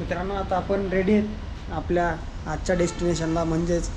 मित्रांनो आता आपण रेडी आहेत आपल्या आजच्या डेस्टिनेशनला म्हणजेच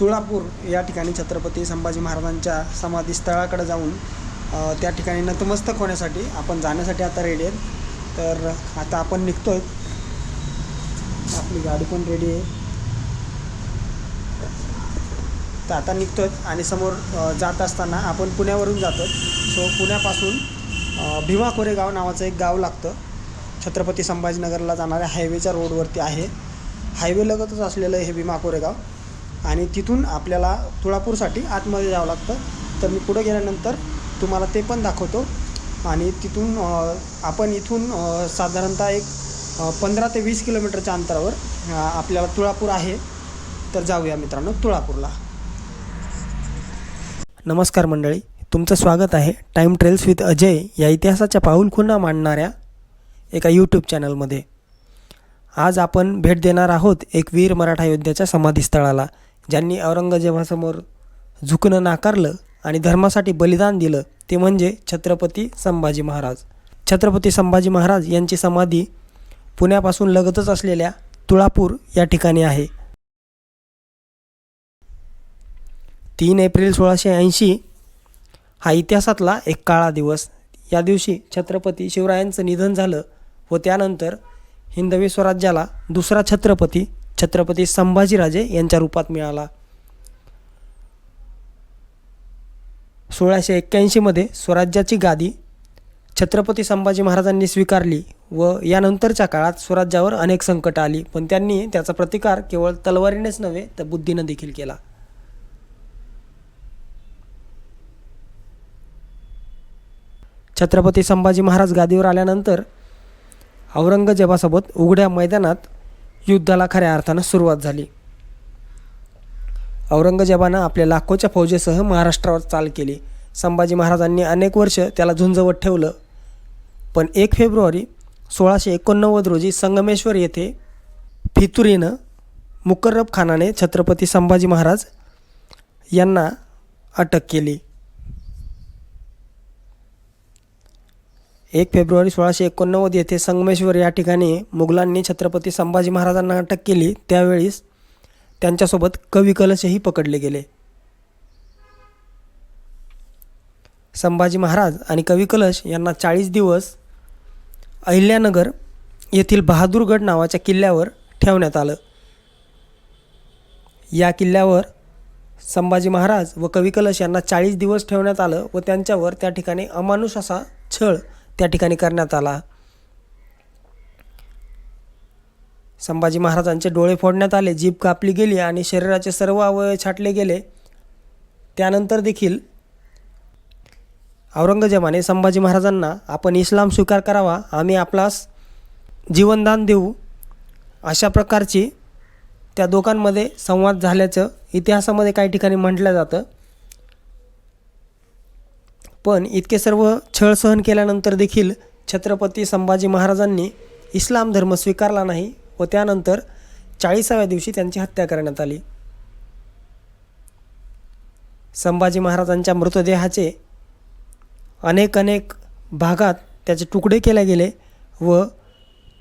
तुळापूर या ठिकाणी छत्रपती संभाजी महाराजांच्या समाधीस्थळाकडे जाऊन त्या ठिकाणी नतमस्तक होण्यासाठी आपण जाण्यासाठी आता रेडी आहेत. तर आता आपण निघतो आहे आपली गाडी पण रेडी आहे. तर आता निघतो आहे आणि समोर जात असताना आपण पुण्यावरून जातो सो पुण्यापासून भिवा भीमा कोरेगाव नावाचं एक गाव लागतं. छत्रपती संभाजीनगरला जाणाऱ्या हायवेच्या रोडवरती आहे. हायवे लगतच असलेलं हे भीमा कोरेगाव. आणि तिथून आपल्याला तुळापूरसाठी आतमध्ये जावं लागतं. तर मी पुढे गेल्यानंतर तुम्हाला ते पण दाखवतो. आणि तिथून आपण इथून साधारणतः एक पंधरा ते वीस किलोमीटरच्या अंतरावर आपल्याला तुळापूर आहे. तर जाऊया मित्रांनो तुळापूरला. नमस्कार मंडळी. तुमचं स्वागत आहे टाईम ट्रेल्स विथ अजय या इतिहासाच्या पाऊलखुणा मांडणाऱ्या एका यूट्यूब चॅनलमध्ये आज आपण भेट देणार आहोत एक वीर मराठा योद्ध्याच्या समाधीस्थळाला ज्यांनी औरंगजेबासमोर झुकणं नाकारलं आणि धर्मासाठी बलिदान दिलं. ते म्हणजे छत्रपती संभाजी महाराज. छत्रपती संभाजी महाराज यांची समाधी पुण्यापासून लगतच असलेल्या तुळापूर या ठिकाणी आहे. तीन एप्रिल सोळाशे ऐंशी हा इतिहासातला एक काळा दिवस. या दिवशी छत्रपती शिवरायांचं निधन झालं. व त्यानंतर हिंदवी स्वराज्याला दुसरा छत्रपती छत्रपती संभाजीराजे यांच्या रूपात मिळाला. सोळाशे एक्क्याऐंशीमध्ये स्वराज्याची गादी छत्रपती संभाजी महाराजांनी स्वीकारली व यानंतरच्या काळात स्वराज्यावर अनेक संकट आली पण त्यांनी त्याचा प्रतिकार केवळ तलवारीनेच नव्हे तर बुद्धीनं देखील केला. छत्रपती संभाजी महाराज गादीवर आल्यानंतर औरंगजेबासोबत उघड्या मैदानात युद्धाला खऱ्या अर्थानं सुरुवात झाली. औरंगजेबानं आपल्या लाखोच्या फौजेसह महाराष्ट्रावर चाल केली. संभाजी महाराजांनी अनेक वर्ष त्याला झुंजवत ठेवलं. पण एक फेब्रुवारी सोळाशे एकोणनव्वद रोजी संगमेश्वर येथे फितुरीनं मुकर्रब खानाने छत्रपती संभाजी महाराज यांना अटक केली. एक फेब्रुवारी सोळाशे एकोणनव्वद येथे संगमेश्वर या ठिकाणी मुघलांनी छत्रपती संभाजी महाराजांना अटक केली. त्यावेळीस त्यांच्यासोबत कवी कलशही पकडले गेले. संभाजी महाराज आणि कवी कलश यांना चाळीस दिवस अहिल्यानगर येथील बहादूरगड नावाच्या किल्ल्यावर ठेवण्यात आलं. या किल्ल्यावर संभाजी महाराज व कवी कलश यांना चाळीस दिवस ठेवण्यात आलं व त्यांच्यावर त्या ठिकाणी अमानुष असा छळ त्या ठिकाणी करण्यात आला. संभाजी महाराजांचे डोळे फोडण्यात आले जीभ कापली गेली आणि शरीराचे सर्व अवयव छाटले गेले. त्यानंतर देखील औरंगजेबाने संभाजी महाराजांना आपण इस्लाम स्वीकार करावा आम्ही आपलास जीवनदान देऊ. अशा प्रकारची त्या दोघांमध्ये संवाद झाल्याचं इतिहासामध्ये काही ठिकाणी म्हटलं जातं. पण इतके सर्व छळ सहन केल्यानंतर देखील छत्रपती संभाजी महाराजांनी इस्लाम धर्म स्वीकारला नाही व त्यानंतर चाळीसाव्या दिवशी त्यांची हत्या करण्यात आली. संभाजी महाराजांच्या मृतदेहाचे अनेक अनेक भागात त्याचे तुकडे केले गेले व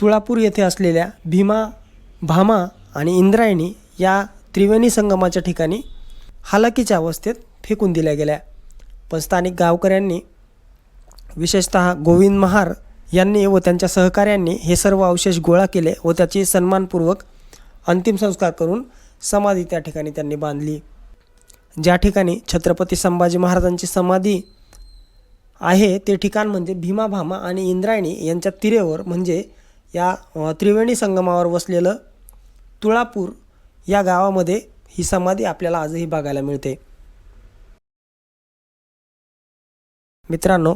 तुळापूर येथे असलेल्या भीमा भामा आणि इंद्रायणी या त्रिवेणी संगमाच्या ठिकाणी हालाकीच्या अवस्थेत फेकून दिल्या गेल्या. पण स्थानिक गावकऱ्यांनी विशेषत गोविंद महार यांनी व त्यांच्या सहकाऱ्यांनी हे सर्व अवशेष गोळा केले व त्याची सन्मानपूर्वक अंतिम संस्कार करून समाधी त्या ठिकाणी त्यांनी बांधली. ज्या ठिकाणी छत्रपती संभाजी महाराजांची समाधी आहे ते ठिकाण म्हणजे भीमा भामा आणि इंद्रायणी यांच्या तिरेवर म्हणजे या त्रिवेणी संगमावर वसलेलं तुळापूर या गावामध्ये ही समाधी आपल्याला आजही बघायला मिळते. मित्रांनो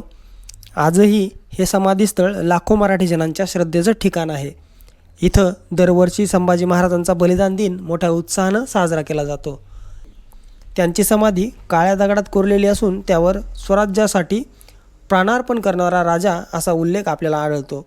आजही हे समाधीस्थळ लाखो मराठी जणांच्या श्रद्धेचं ठिकाण आहे. इथं दरवर्षी संभाजी महाराजांचा बलिदान दिन मोठ्या उत्साहानं साजरा केला जातो. त्यांची समाधी काळ्या दगडात कोरलेली असून त्यावर स्वराज्यासाठी प्राणार्पण करणारा राजा असा उल्लेख आपल्याला आढळतो.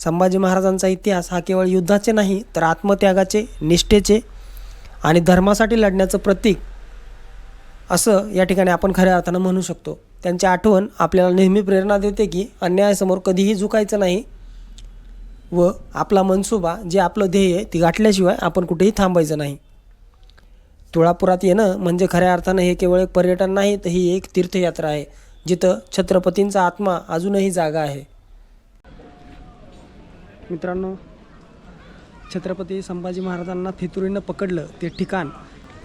संभाजी महाराजांचा इतिहास हा केवळ युद्धाचे नाही तर आत्मत्यागाचे निष्ठेचे आणि धर्मासाठी लढण्याचं प्रतीक असं या ठिकाणी आपण खऱ्या अर्थानं म्हणू शकतो. त्यांची आठवण आपल्याला नेहमी प्रेरणा देते की अन्यायासमोर कधीही झुकायचं नाही व आपला मनसुबा जे आपलं ध्येय आहे ती गाठल्याशिवाय आपण कुठेही थांबायचं नाही. तुळापुरात येणं म्हणजे खऱ्या अर्थानं हे केवळ एक पर्यटन नाही तर ही एक तीर्थयात्रा आहे. जिथं छत्रपतींचा आत्मा अजूनही जागा आहे. मित्रांनो छत्रपती संभाजी महाराजांना फितुरीनं पकडलं ते ठिकाण.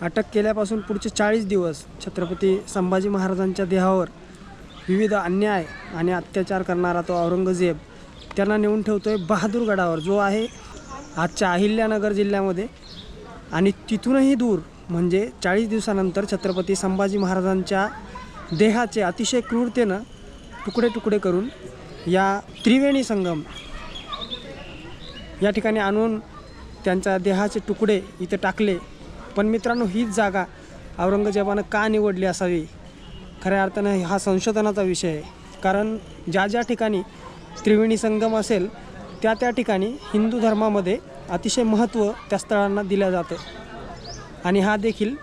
अटक केल्यापासून पुढचे चाळीस दिवस छत्रपती संभाजी महाराजांच्या देहावर विविध अन्याय आणि अत्याचार करणारा तो औरंगजेब त्यांना नेऊन ठेवतो आहे बहादूरगडावर जो आहे आजच्या अहिल्यानगर जिल्ह्यामध्ये. आणि तिथूनही दूर म्हणजे चाळीस दिवसानंतर छत्रपती संभाजी महाराजांच्या देहाचे अतिशय क्रूरतेनं तुकडे तुकडे करून या त्रिवेणी संगम या ठिकाणी आणून त्यांच्या देहाचे तुकडे इथे टाकले. पण मित्रांनो हीच जागा औरंगजेबानं का निवडली असावी? खऱ्या अर्थानं हा संशोधनाचा विषय आहे. कारण ज्या ज्या ठिकाणी त्रिवेणी संगम असेल त्या त्या ठिकाणी हिंदू धर्मामध्ये अतिशय महत्त्व त्या स्थळांना दिलं जातं. आणि हा देखील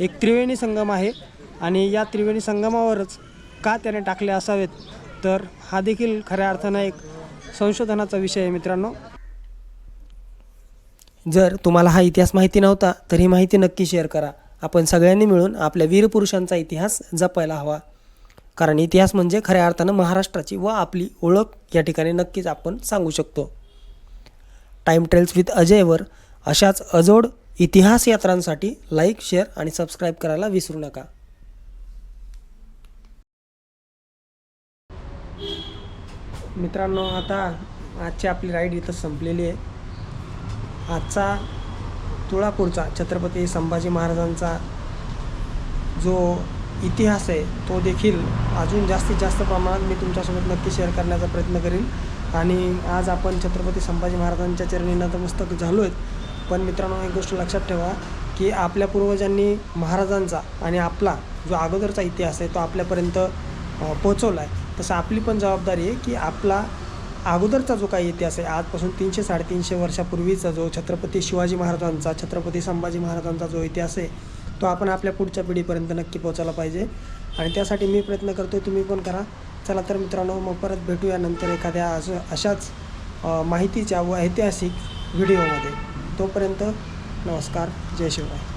एक त्रिवेणी संगम आहे. आणि या त्रिवेणी संगमावरच का त्याने टाकले असावेत तर हा देखील खऱ्या अर्थानं एक संशोधनाचा विषय आहे मित्रांनो. जर तुम्हाला हा इतिहास माहिती नव्हता तर ही माहिती नक्की शेअर करा. आपण सगळ्यांनी मिळून आपल्या वीरपुरुषांचा इतिहास जपायला हवा. कारण इतिहास म्हणजे खऱ्या अर्थानं महाराष्ट्राची व आपली ओळख या ठिकाणी नक्कीच आपण सांगू शकतो. टाईम ट्रेल्स विथ अजयवर अशाच अजोड इतिहास यात्रांसाठी लाईक शेअर आणि सबस्क्राईब करायला विसरू नका. मित्रांनो आता आजची आपली राईड इथं संपलेली आहे. आजचा तुळापूरचा छत्रपती संभाजी महाराजांचा जो इतिहास आहे तो देखील अजून जास्तीत जास्त प्रमाणात मी तुमच्यासोबत नक्की शेअर करण्याचा प्रयत्न करीन. आणि आज आपण छत्रपती संभाजी महाराजांच्या चरणी नतमस्तक झालो आहेत पण मित्रांनो एक गोष्ट लक्षात ठेवा की आपल्या पूर्वजांनी महाराजांचा आणि आपला जो अगोदरचा इतिहास आहे तो आपल्यापर्यंत पोचवला आहे तसं आपली पण जबाबदारी आहे की आपला अगोदरचा जो काही इतिहास आहे आजपासून तीनशे साडेतीनशे वर्षापूर्वीचा जो छत्रपती शिवाजी महाराजांचा छत्रपती संभाजी महाराजांचा जो इतिहास आहे तो आपण आपल्या पुढच्या पिढीपर्यंत नक्की पोहोचायला पाहिजे. आणि त्यासाठी मी प्रयत्न करतो तुम्ही पण करा. चला तर मित्रांनो मग परत भेटूया नंतर एखाद्या असं अशाच माहितीच्या व ऐतिहासिक व्हिडिओमध्ये. तोपर्यंत नमस्कार जय शिवराय.